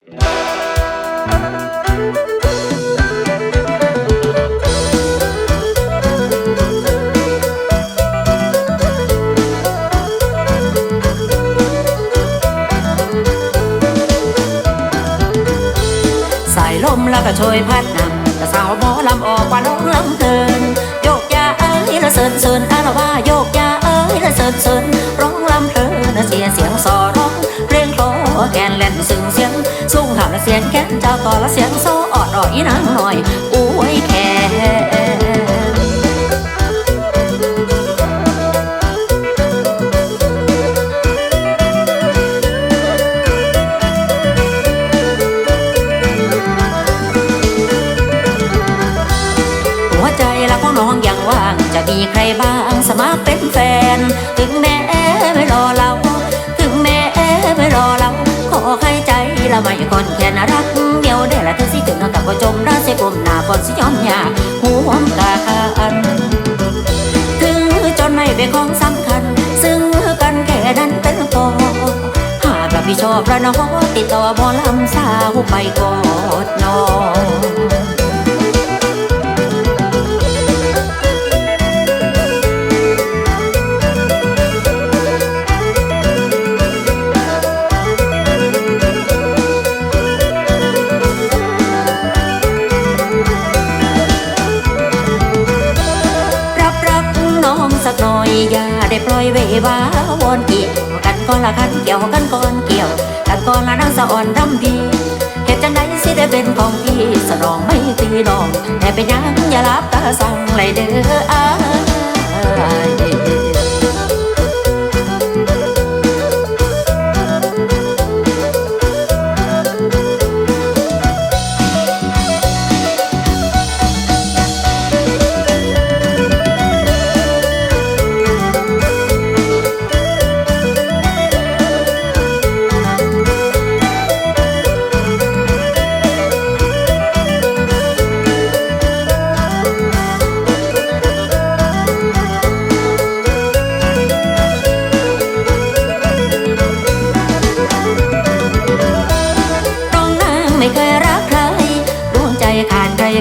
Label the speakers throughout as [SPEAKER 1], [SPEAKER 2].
[SPEAKER 1] สายลมแล้วก็ช่วยพัดนำแต่สาวหมอลำออกกว่าน้องลำเพลินโยกยาเอ้ยละเสินเสินอารว่าโยกยาเอ้ยละเสินเสินร้องลำเพลินเสียเสียงสอร้องเพลงโคแกนเล่นซึ้งเสียง สูงหาละเสียงแกนเจ้าต่อละเสียงโซออดอ่อยนางหน่อยอุ้ยแค่หัวใจละของน้องยังว่าง จะมีใครบ้างสมัครเป็นแฟน ถึงแม้ไม่รอ ใจละไม่ก่อนแค่น่ารักเดียวได้ละเธอสิถึงกับก็จมรักเสียกลมหน้าก่อนสิยอมยาหัวกันถึงจนไม่เป็นของสำคัญ ซึ่งกันแค่นั้นเป็นพอหากรับผิดชอบระนอติดต่อบอลำสาวไปกอดนอน อยเววาวอนเกี่ยวกันก่อนละคันเกี่ยวกันก่อนเกี่ยวกันก่อนละนางสะอ่อนรำดีเหตุจังไดสิได้เป็นของพี่สนองไม่ตีน้องแต่เป็นยังอย่าลับตาสั่งเลยเด้ออา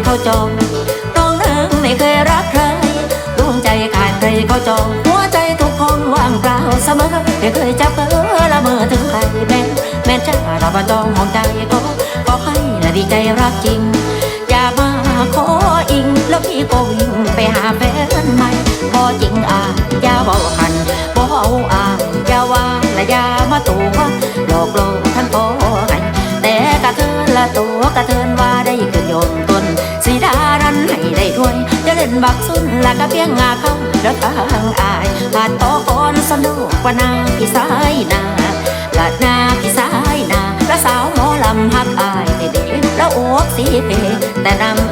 [SPEAKER 1] เขาจองน้องนางไม่เคยรักใครดวงใจขาดใครเขาจอง หัวใจทุกคนว่างเปล่าเสมอไม่เคยจะเพ้อละเมอถึงใครแม้แม้จะเราจองห้องใจก็ก็ให้ละดีใจรักจริง อย่ามาขออิงแล้วพี่ก็วิ่งไปหาแฟนใหม่พอจริงอะอย่าบอกคันบอกเอาอะอย่าว่าและอย่ามาตัวหลอกลวงท่านพอให้แต่กระเทินละตัวกระเทินว่าได้ขึ้นยนตน สีดารันให้ได้ด้วยจะเล่นบักซุนและก็เพียงงาเขาแล้วทางอายบาดต่อก่อนสนุกกว่านางพี่สายนาละนาพี่สายนาและสาวหมอลำหักอายเด็กๆแล้วอวกสีเพแต่นำ